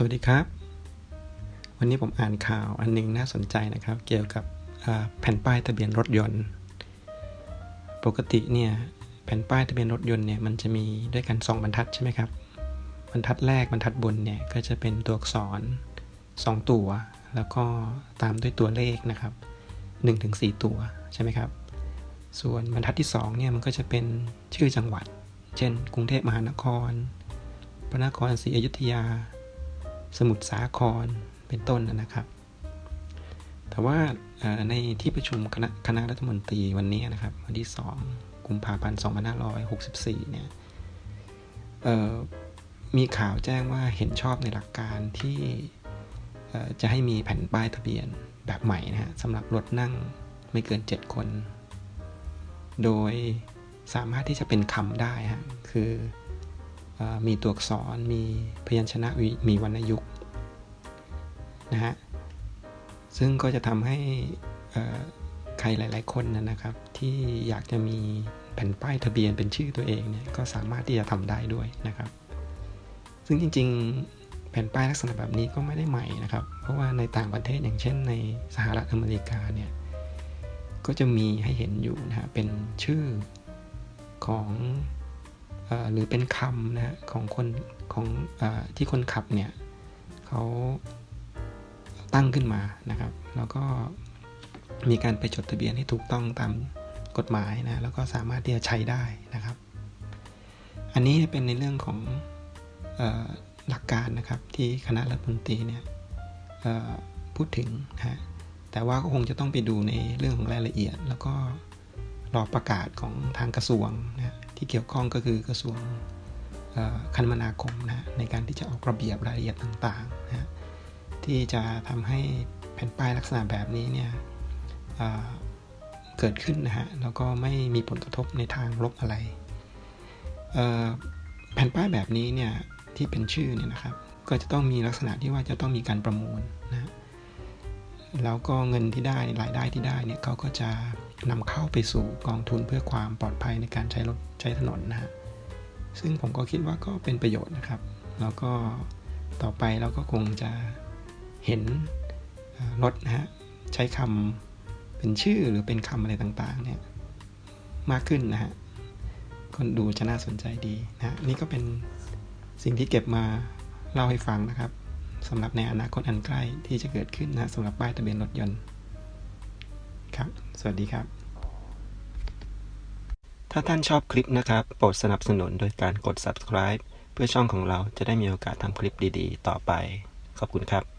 สวัสดีครับ วันนี้ผมอ่านข่าวอันหนึงน่าสนใจนะครับ เกี่ยวกับแผ่นป้ายทะเบียนรถยนต์ ปกติเนี่ยแผ่นป้ายทะเบียนรถยนต์เนี่ยมันจะมีด้วยกัน 2 บรรทัดใช่ไหมครับ บรรทัดแรกบรรทัดบนเนี่ยก็จะเป็นตัวอักษร 2 ตัว แล้วก็ตามด้วยตัวเลขนะครับ1-4 ตัวใช่ไหมครับ ส่วนบรรทัดที่2เนี่ยมันก็จะเป็นชื่อจังหวัด เช่น กรุงเทพมหานคร พระนครศรีอยุธยา สมุทรสาครเป็นต้นนะครับ แต่ว่าในที่ประชุมคณะคณะรัฐมนตรีวันนี้นะครับ วันที่ 2 กุมภาพันธ์ 2564 เนี่ยเอ่อมีข่าวแจ้งว่าเห็นชอบในหลักการที่จะให้มีแผ่นป้ายทะเบียนแบบใหม่นะฮะสำหรับรถนั่งไม่เกิน 7 คน โดยสามารถที่จะเป็นคำได้ฮะคือ มีตัวอักษร มีพยัญชนะ มีวรรณยุกต์นะฮะ ซึ่งก็จะทำให้ใครหลาย ๆ คนนะนะครับ ที่อยากจะมีแผ่นป้ายทะเบียนเป็นชื่อตัวเองเนี่ย ก็สามารถที่จะทำได้ด้วยนะครับ ซึ่งจริง ๆ แผ่นป้ายลักษณะแบบนี้ก็ไม่ได้ใหม่นะครับ เพราะว่าในต่างประเทศอย่างเช่นในสหรัฐอเมริกาเนี่ย ก็จะมีให้เห็นอยู่นะฮะ เป็นชื่อของ หรือเป็นคำนะฮะของคนของอที่คนขับเนี่ยเขาตั้งขึ้นมานะครับ แล้วก็มีการไปจดทะเบียนให้ถูกต้องตามกฎหมายนะแล้วก็สามารถที่จะใช้ได้นะครับ อันนี้เป็นในเรื่องของออหลักการนะครับที่คณะรัฐมนตรีเนี่ยพูดถึงนะฮะแต่ว่าก็คงจะต้องไปดูในเรื่องของรายละเอียด แล้วก็รอประกาศของทางกระทรวงนะฮะ ที่เกี่ยวข้องก็คือกระทรวงคมนาคมนะในการที่จะออกระเบียบรายละเอียดต่างๆนะที่จะทำให้แผ่นป้ายลักษณะแบบนี้เนี่ยเเกิดขึ้นนะฮะแล้วก็ไม่มีผลกระทบในทางลบอะไร แผ่นป้ายแบบนี้เนี่ยที่เป็นชื่อเนี่ยนะครับ ก็จะต้องมีลักษณะที่ว่าจะต้องมีการประมูลนะแล้วก็เงินที่ได้รายได้ที่ได้เนี่ยเขาก็จะ นำเข้าไปสู่กองทุนเพื่อความปลอดภัยในการใช้รถใช้ถนนนะฮะซึ่งผมก็คิดว่าก็เป็นประโยชน์นะครับ แล้วก็ต่อไปเราก็คงจะเห็นรถนะฮะใช้คำเป็นชื่อหรือเป็นคำอะไรต่างๆเนี่ยมากขึ้นนะฮะคนดูจะน่าสนใจดีนะฮะนี่ก็เป็นสิ่งที่เก็บมาเล่าให้ฟังนะครับสำหรับในอนาคตอันใกล้ที่จะเกิดขึ้นนะสำหรับป้ายทะเบียนรถยนต์ ครับ สวัสดีครับ ถ้าท่านชอบคลิปนะครับ โปรดสนับสนุนโดยการกด subscribe เพื่อช่องของเราจะได้มีโอกาสทำคลิปดีๆ ต่อไป ขอบคุณครับ